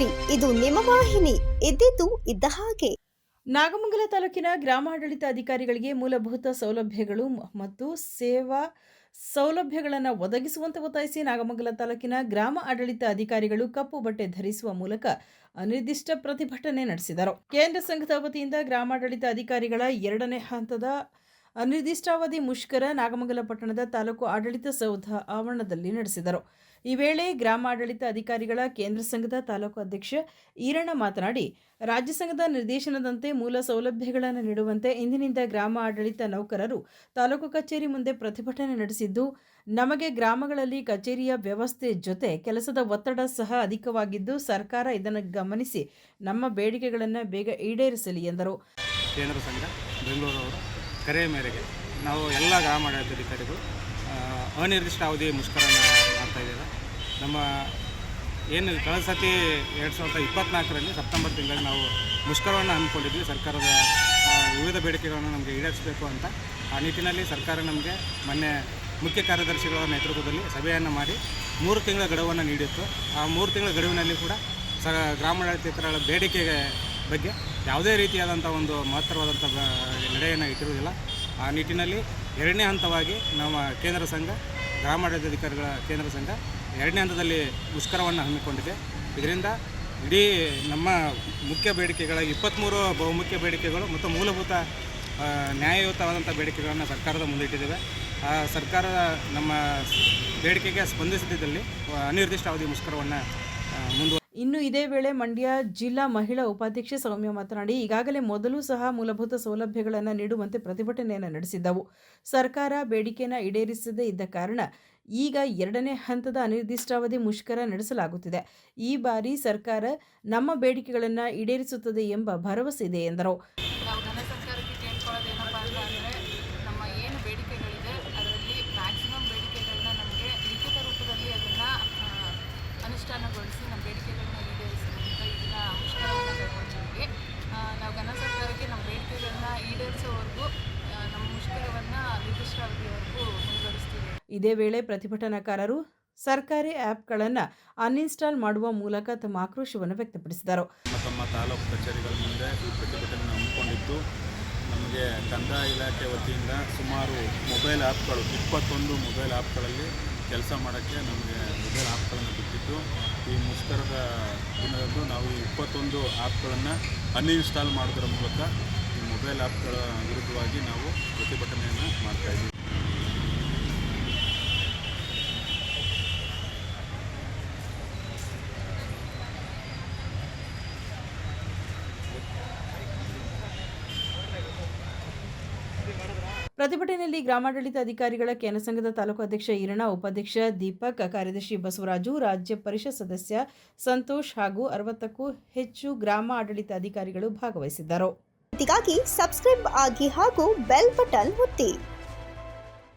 ನಿಮ್ಮ ವಾಹಿನಿ, ಇದ್ದಿದ್ದು ಇದ್ದ ಹಾಗೆ. ನಾಗಮಂಗಲ ತಾಲೂಕಿನ ಗ್ರಾಮಾಡಳಿತ ಅಧಿಕಾರಿಗಳಿಗೆ ಮೂಲಭೂತ ಸೌಲಭ್ಯಗಳು ಮತ್ತು ಸೇವಾ ಸೌಲಭ್ಯಗಳನ್ನು ಒದಗಿಸುವಂತೆ ಒತ್ತಾಯಿಸಿ ನಾಗಮಂಗಲ ತಾಲೂಕಿನ ಗ್ರಾಮ ಆಡಳಿತ ಅಧಿಕಾರಿಗಳು ಕಪ್ಪು ಬಟ್ಟೆ ಧರಿಸುವ ಮೂಲಕ ಅನಿರ್ದಿಷ್ಟ ಪ್ರತಿಭಟನೆ ನಡೆಸಿದರು. ಕೇಂದ್ರ ಸಂಘದ ವತಿಯಿಂದ ಗ್ರಾಮಾಡಳಿತ ಅಧಿಕಾರಿಗಳ ಎರಡನೇ ಹಂತದ ಅನಿರ್ದಿಷ್ಟಾವಧಿ ಮುಷ್ಕರ ನಾಗಮಂಗಲ ಪಟ್ಟಣದ ತಾಲೂಕು ಆಡಳಿತ ಸೌಧ ಆವರಣದಲ್ಲಿ ನಡೆಸಿದರು. ಈ ವೇಳೆ ಗ್ರಾಮಾಡಳಿತ ಅಧಿಕಾರಿಗಳ ಕೇಂದ್ರ ಸಂಘದ ತಾಲೂಕು ಅಧ್ಯಕ್ಷ ಈರಣ್ಣ ಮಾತನಾಡಿ, ರಾಜ್ಯ ಸಂಘದ ನಿರ್ದೇಶನದಂತೆ ಮೂಲ ಸೌಲಭ್ಯಗಳನ್ನು ನೀಡುವಂತೆ ಇಂದಿನಿಂದ ಗ್ರಾಮ ಆಡಳಿತ ನೌಕರರು ತಾಲೂಕು ಕಚೇರಿ ಮುಂದೆ ಪ್ರತಿಭಟನೆ ನಡೆಸಿದ್ದು, ನಮಗೆ ಗ್ರಾಮಗಳಲ್ಲಿ ಕಚೇರಿಯ ವ್ಯವಸ್ಥೆ ಜೊತೆ ಕೆಲಸದ ಒತ್ತಡ ಸಹ ಅಧಿಕವಾಗಿದ್ದು, ಸರ್ಕಾರ ಇದನ್ನು ಗಮನಿಸಿ ನಮ್ಮ ಬೇಡಿಕೆಗಳನ್ನು ಬೇಗ ಈಡೇರಿಸಲಿ ಎಂದರು. ಕೇಂದ್ರ ಸಂಘ, ಬೆಂಗಳೂರವರು ಕರೆಯ ಮೇರೆಗೆ ನಾವು ಎಲ್ಲ ಗ್ರಾಮಾಡಳಿತಾಧಿಕಾರಿಗಳು ಅನಿರ್ದಿಷ್ಟ ಅವಧಿ ಮುಷ್ಕರ ಮಾಡ್ತಾ ಇದ್ದೀರ ನಮ್ಮ ಏನು ಕಳೆದ ಸತಿ ಎರಡು ಸಾವಿರದ ಇಪ್ಪತ್ನಾಲ್ಕರಲ್ಲಿ ಸೆಪ್ಟೆಂಬರ್ ತಿಂಗಳಲ್ಲಿ ನಾವು ಮುಷ್ಕರವನ್ನು ಹಮ್ಮಿಕೊಂಡಿದ್ವಿ. ಸರ್ಕಾರದ ವಿವಿಧ ಬೇಡಿಕೆಗಳನ್ನು ನಮಗೆ ಈಡೇರಿಸಬೇಕು ಅಂತ. ಆ ನಿಟ್ಟಿನಲ್ಲಿ ಸರ್ಕಾರ ನಮಗೆ ಮೊನ್ನೆ ಮುಖ್ಯ ಕಾರ್ಯದರ್ಶಿಗಳ ನೇತೃತ್ವದಲ್ಲಿ ಸಭೆಯನ್ನು ಮಾಡಿ ಮೂರು ತಿಂಗಳ ಗಡುವನ್ನು ನೀಡಿತ್ತು. ಆ ಮೂರು ತಿಂಗಳ ಗಡುವಿನಲ್ಲಿ ಕೂಡ ಸ ಗ್ರಾಮಾಡಳಿತರ ಬೇಡಿಕೆಗೆ ಬಗ್ಗೆ ಯಾವುದೇ ರೀತಿಯಾದಂಥ ಒಂದು ಮಹತ್ತರವಾದಂಥ ನಡೆಯನ್ನು ಇಟ್ಟಿರುವುದಿಲ್ಲ. ಆ ನಿಟ್ಟಿನಲ್ಲಿ ಎರಡನೇ ಹಂತವಾಗಿ ನಮ್ಮ ಕೇಂದ್ರ ಸಂಘ, ಗ್ರಾಮಾಡಳಿತಾಧಿಕಾರಿಗಳ ಕೇಂದ್ರ ಸಂಘ ಎರಡನೇ ಹಂತದಲ್ಲಿ ಮುಷ್ಕರವನ್ನು ಹಮ್ಮಿಕೊಂಡಿದೆ. ಇದರಿಂದ ಇಡೀ ನಮ್ಮ ಮುಖ್ಯ ಬೇಡಿಕೆಗಳ ಇಪ್ಪತ್ತ್ಮೂರು ಬಹುಮುಖ್ಯ ಬೇಡಿಕೆಗಳು ಮತ್ತು ಮೂಲಭೂತ ನ್ಯಾಯಯುತವಾದಂಥ ಬೇಡಿಕೆಗಳನ್ನು ಸರ್ಕಾರದ ಮುಂದಿಟ್ಟಿದ್ದೇವೆ. ಆ ಸರ್ಕಾರ ನಮ್ಮ ಬೇಡಿಕೆಗೆ ಸ್ಪಂದಿಸದಿದ್ದಲ್ಲಿ ಅನಿರ್ದಿಷ್ಟ ಅವಧಿ ಮುಷ್ಕರವನ್ನು ಮುಂದುವ ಇನ್ನು ಇದೇ ವೇಳೆ ಮಂಡ್ಯ ಜಿಲ್ಲಾ ಮಹಿಳಾ ಉಪಾಧ್ಯಕ್ಷೆ ಸೌಮ್ಯ ಮಾತನಾಡಿ, ಈಗಾಗಲೇ ಮೊದಲು ಸಹ ಮೂಲಭೂತ ಸೌಲಭ್ಯಗಳನ್ನು ನೀಡುವಂತೆ ಪ್ರತಿಭಟನೆಯನ್ನು ನಡೆಸಿದ್ದವು. ಸರ್ಕಾರ ಬೇಡಿಕೆಯನ್ನು ಈಡೇರಿಸದೇ ಇದ್ದ ಕಾರಣ ಈಗ ಎರಡನೇ ಹಂತದ ಅನಿರ್ದಿಷ್ಟಾವಧಿ ಮುಷ್ಕರ ನಡೆಸಲಾಗುತ್ತಿದೆ. ಈ ಬಾರಿ ಸರ್ಕಾರ ನಮ್ಮ ಬೇಡಿಕೆಗಳನ್ನು ಈಡೇರಿಸುತ್ತದೆ ಎಂಬ ಭರವಸೆ ಇದೆ ಎಂದರು ನಾವು ಘನ ಸರ್ಕಾರಕ್ಕೆ ಕೇಳ್ಕೊಳ್ಳೋದೇನಪ್ಪ ಅಂತ ಅಂದರೆ ನಮ್ಮ ಏನು ಬೇಡಿಕೆಗಳಿದೆ ಅದರಲ್ಲಿ ಮ್ಯಾಕ್ಸಿಮಮ್ ಬೇಡಿಕೆಗಳನ್ನ ನಮಗೆ ಲಿಖಿತ ರೂಪದಲ್ಲಿ ಅದನ್ನು ಅನುಷ್ಠಾನಗೊಳಿಸಿ ನಮ್ಮ ಬೇಡಿಕೆಗಳನ್ನ ಈಡೇರಿಸಲಿ ಅಂತ ಇದನ್ನ ಮುಷ್ಕರವನ್ನು ಕೈಗೊಂಡಿದ್ದೀವಿ ಆ, ನಾವು ಘನ ಸರ್ಕಾರಕ್ಕೆ ನಮ್ಮ ಬೇಡಿಕೆಗಳನ್ನ ಈಡೇರಿಸೋವರೆಗೂ ಆ, ನಮ್ಮ ಮುಷ್ಕರವನ್ನು ನಿರ್ದಿಷ್ಟ ಅವಧಿಯವರೆಗೂ ಮುಂದುವರಿಸ್ತೀವಿ ಇದೇ ವೇಳೆ ಪ್ರತಿಭಟನಾಕಾರರು ಸರ್ಕಾರಿ ಆ್ಯಪ್ಗಳನ್ನು ಅನ್ಇನ್ಸ್ಟಾಲ್ ಮಾಡುವ ಮೂಲಕ ತಮ್ಮ ಆಕ್ರೋಶವನ್ನು ವ್ಯಕ್ತಪಡಿಸಿದರು. ತಮ್ಮ ತಾಲೂಕು ಕಚೇರಿಗಳ ಮುಂದೆ ಈ ಪ್ರತಿಭಟನೆ ಹಮ್ಮಿಕೊಂಡಿದ್ದು, ನಮಗೆ ಕಂದಾಯ ಇಲಾಖೆ ವತಿಯಿಂದ ಸುಮಾರು ಮೊಬೈಲ್ ಆ್ಯಪ್ಗಳು, ಇಪ್ಪತ್ತೊಂದು ಮೊಬೈಲ್ ಆ್ಯಪ್ಗಳಲ್ಲಿ ಕೆಲಸ ಮಾಡೋಕ್ಕೆ ನಮಗೆ ಮೊಬೈಲ್ ಆ್ಯಪ್ಗಳನ್ನು ಬಿಟ್ಟಿತ್ತು ಈ ಮುಷ್ಕರದ ದಿನದಂದು ನಾವು ಈ ಇಪ್ಪತ್ತೊಂದು ಆ್ಯಪ್ಗಳನ್ನು ಅನ್ಇನ್ಸ್ಟಾಲ್ ಮಾಡೋದ್ರ ಮೂಲಕ ಈ ಮೊಬೈಲ್ ಆ್ಯಪ್ಗಳ ವಿರುದ್ಧವಾಗಿ ನಾವು ಪ್ರತಿಭಟನೆಯನ್ನು ಮಾಡ್ತಾಯಿದ್ದೀವಿ ಪ್ರತಿಭಟನೆಯಲ್ಲಿ ಗ್ರಾಮಾಡಳಿತ ಅಧಿಕಾರಿಗಳ ಕೇಂದ್ರ ಸಂಘದ ತಾಲೂಕು ಅಧ್ಯಕ್ಷ ಈರಣ್ಣ, ಉಪಾಧ್ಯಕ್ಷ ದೀಪಕ್, ಕಾರ್ಯದರ್ಶಿ ಬಸವರಾಜು, ರಾಜ್ಯ ಪರಿಷತ್ ಸದಸ್ಯ ಸಂತೋಷ್ ಹಾಗೂ ಅರವತ್ತಕ್ಕೂ ಹೆಚ್ಚು ಗ್ರಾಮ ಆಡಳಿತ ಅಧಿಕಾರಿಗಳು ಭಾಗವಹಿಸಿದ್ದರು. ಸಬ್ಸ್ಕ್ರೈಬ್ ಆಗಿ ಹಾಗೂ ಬೆಲ್ ಬಟನ್ ಒತ್ತಿ.